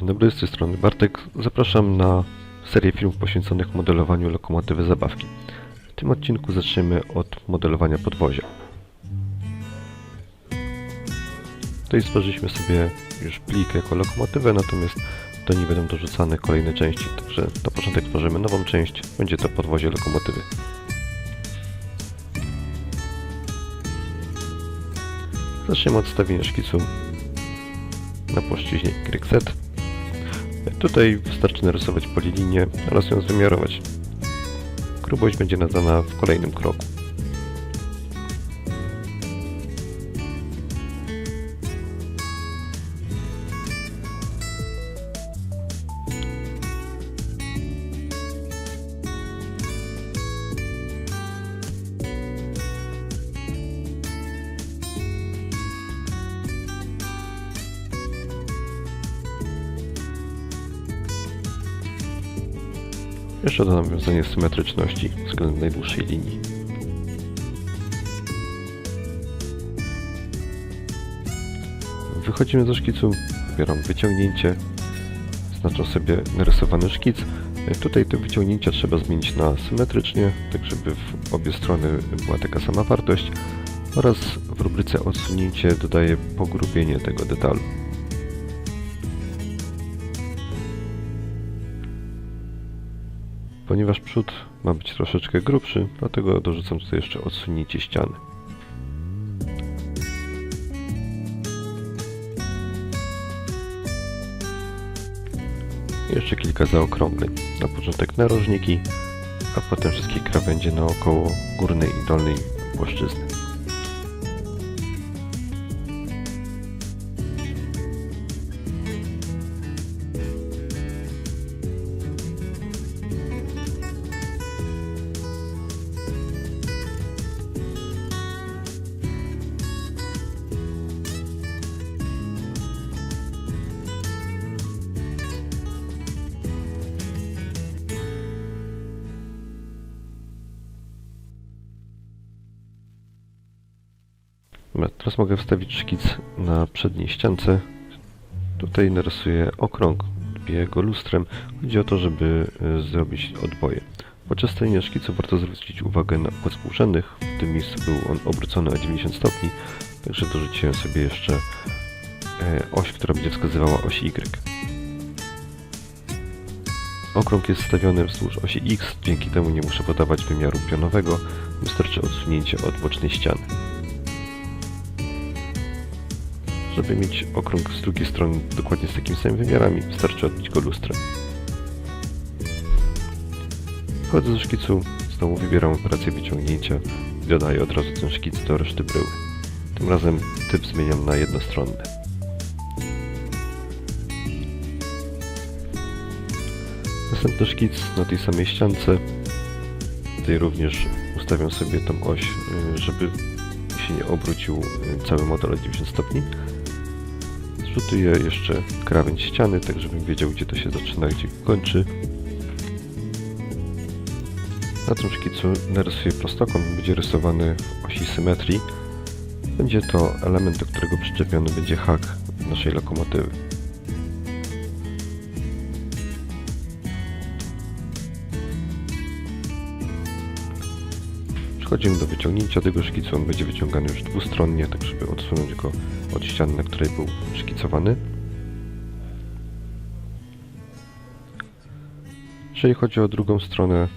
Dzień dobry, z tej strony Bartek. Zapraszam na serię filmów poświęconych modelowaniu lokomotywy zabawki. W tym odcinku zaczniemy od modelowania podwozia. Tutaj stworzyliśmy sobie już plik jako lokomotywę, natomiast do niej będą dorzucane kolejne części. Także na początek tworzymy nową część, będzie to podwozie lokomotywy. Zaczniemy od stawienia szkicu na płaszczyźnie YZ. Tutaj wystarczy narysować polilinię oraz ją wymiarować. Grubość będzie nadana w kolejnym kroku. Jeszcze do nawiązania symetryczności względem najdłuższej linii. Wychodzimy ze szkicu, wybieram wyciągnięcie, znaczę sobie narysowany szkic. Tutaj te wyciągnięcia trzeba zmienić na symetrycznie, tak żeby w obie strony była taka sama wartość oraz w rubryce odsunięcie dodaję pogrubienie tego detalu. Ponieważ przód ma być troszeczkę grubszy, dlatego dorzucam tutaj jeszcze odsunięcie ściany. Jeszcze kilka zaokrągleń. Na początek narożniki, a potem wszystkie krawędzie naokoło górnej i dolnej płaszczyzny. Teraz mogę wstawić szkic na przedniej ściance. Tutaj narysuję okrąg, biję go lustrem. Chodzi o to, żeby y, zrobić odboje. Podczas stawienia szkicu warto zwrócić uwagę na układ współrzędnych. W tym miejscu był on obrócony o 90 stopni, także dorzuciłem sobie jeszcze e, oś, która będzie wskazywała osi Y. Okrąg jest stawiony wzdłuż osi X, dzięki temu nie muszę podawać wymiaru pionowego, wystarczy odsunięcie od bocznej ściany. Żeby mieć okrąg z drugiej strony dokładnie z takimi samymi wymiarami, wystarczy odbić go lustrem. Wchodzę do szkicu, znowu wybieram operację wyciągnięcia i dodaję od razu ten szkic do reszty bryły. Tym razem typ zmieniam na jednostronny. Następny szkic na tej samej ściance. Tutaj również ustawiam sobie tą oś, y, żeby się nie obrócił y, cały model o 90 stopni. Zrzutuję jeszcze krawędź ściany, tak żebym wiedział gdzie to się zaczyna, gdzie kończy. Na tym szkicu narysuję prostokąt, będzie rysowany w osi symetrii. Będzie to element, do którego przyczepiony będzie hak naszej lokomotywy. Przechodzimy do wyciągnięcia tego szkicu. On będzie wyciągany już dwustronnie, tak żeby odsunąć go od ściany, na której był szkicowany. Jeżeli chodzi o drugą stronę,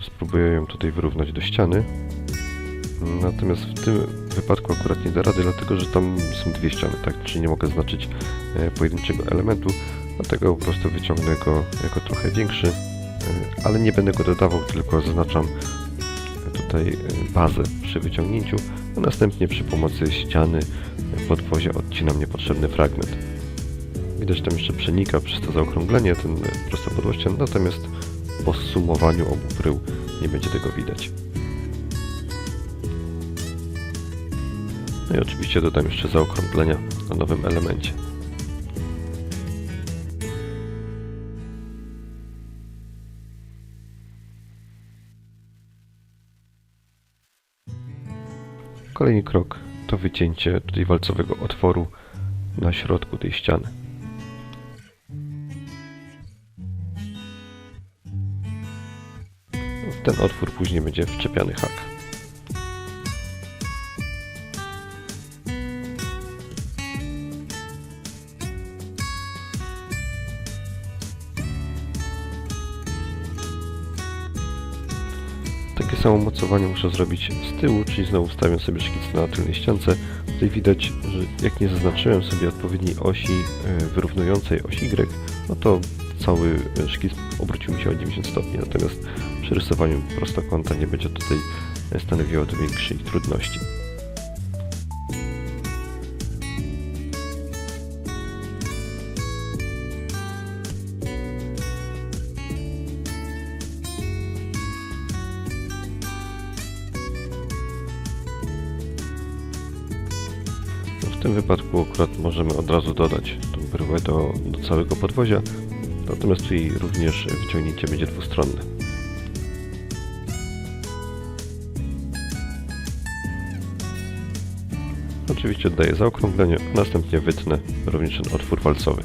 spróbuję ją tutaj wyrównać do ściany. Natomiast w tym wypadku akurat nie da rady, dlatego że tam są dwie ściany, tak? Czyli nie mogę znaczyć e, pojedynczego elementu, dlatego po prostu wyciągnę go jako trochę większy, e, ale nie będę go dodawał, tylko zaznaczam tutaj e, bazę przy wyciągnięciu, a następnie przy pomocy ściany podwozia odcinam niepotrzebny fragment. Widać tam jeszcze przenika przez to zaokrąglenie ten prostopodłość ścian, natomiast po zsumowaniu obu brył nie będzie tego widać. No i oczywiście dodam jeszcze zaokrąglenia na nowym elemencie. Kolejny krok to wycięcie tutaj walcowego otworu na środku tej ściany. W ten otwór później będzie wczepiany hak. Samo mocowanie muszę zrobić z tyłu, czyli znowu stawiam sobie szkic na tylnej ściance. Tutaj widać, że jak nie zaznaczyłem sobie odpowiedniej osi e, wyrównującej osi Y, no to cały szkic obrócił mi się o 90 stopni, natomiast przy rysowaniu prostokąta nie będzie tutaj stanowiło to większej trudności. W tym wypadku akurat możemy od razu dodać tą bryłę do, do całego podwozia, natomiast tutaj również wyciągnięcie będzie dwustronne. Oczywiście oddaję zaokrąglenie, następnie wytnę również ten otwór walcowy.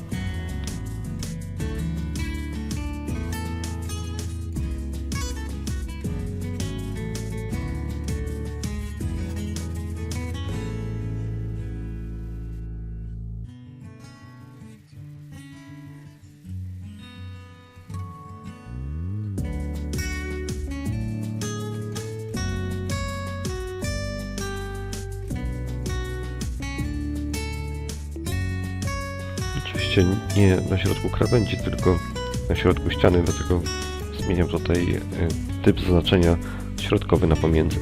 Oczywiście nie na środku krawędzi, tylko na środku ściany, dlatego zmieniam tutaj e, typ zaznaczenia środkowy na pomiędzy.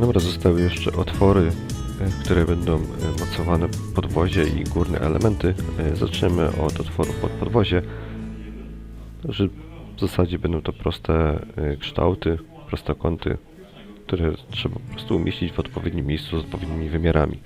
Dobra, zostały jeszcze otwory, e, które będą e, mocowane podwozie i górne elementy. Zaczniemy od otworu pod podwozie. Że w zasadzie będą to proste y, kształty, prostokąty, które trzeba po prostu umieścić w odpowiednim miejscu z odpowiednimi wymiarami.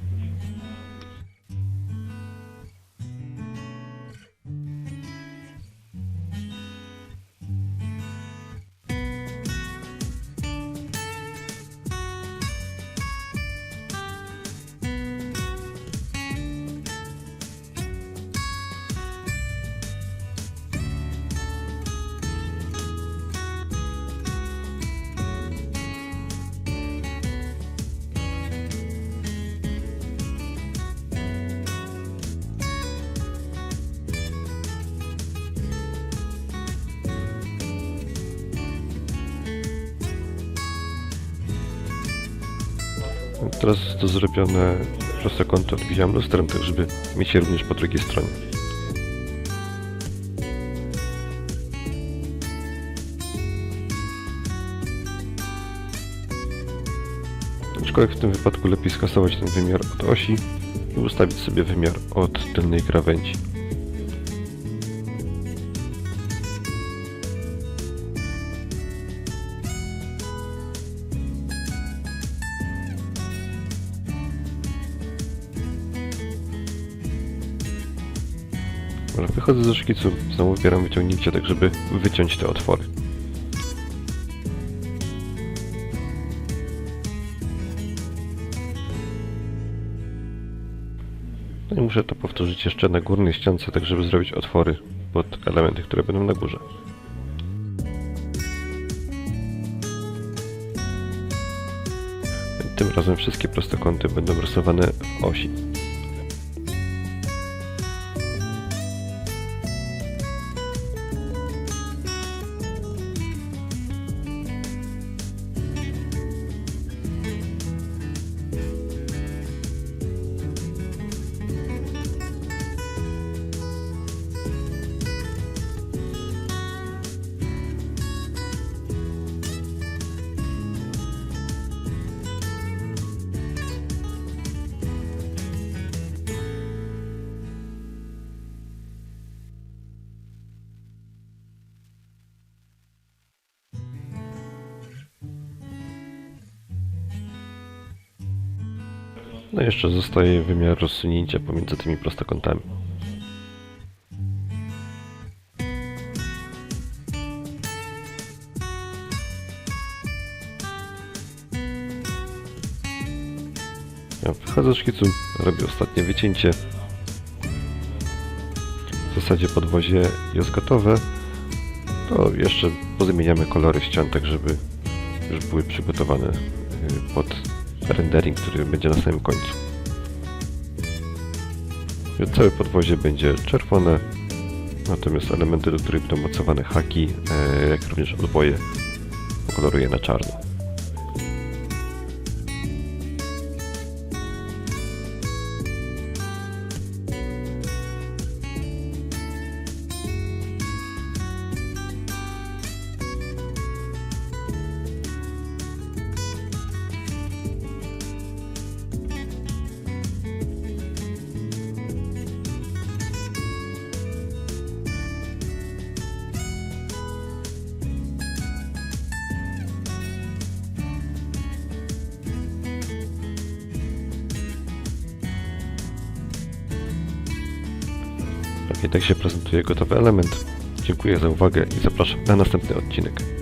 Teraz to zrobione prostokąty odbijam lustrem, tak żeby mieć je również po drugiej stronie. Aczkolwiek w tym wypadku lepiej skasować ten wymiar od osi i ustawić sobie wymiar od tylnej krawędzi. Dobra, wychodzę ze szkicu, znowu wybieram wyciągnięcie, tak żeby wyciąć te otwory. No i muszę to powtórzyć jeszcze na górnej ściance, tak żeby zrobić otwory pod elementy, które będą na górze. Tym razem wszystkie prostokąty będą rysowane w osi. No jeszcze zostaje wymiar rozsunięcia pomiędzy tymi prostokątami. Ja wychodzę z szkicu, robię ostatnie wycięcie. W zasadzie podwozie jest gotowe. To jeszcze pozamieniamy kolory ścian, tak żeby już były przygotowane y, pod rendering, który będzie na samym końcu. Całe podwozie będzie czerwone, natomiast elementy, do których będą mocowane haki, e, jak również odboje, pokoloruję na czarno. Tak się prezentuje gotowy element. Dziękuję za uwagę i zapraszam na następny odcinek.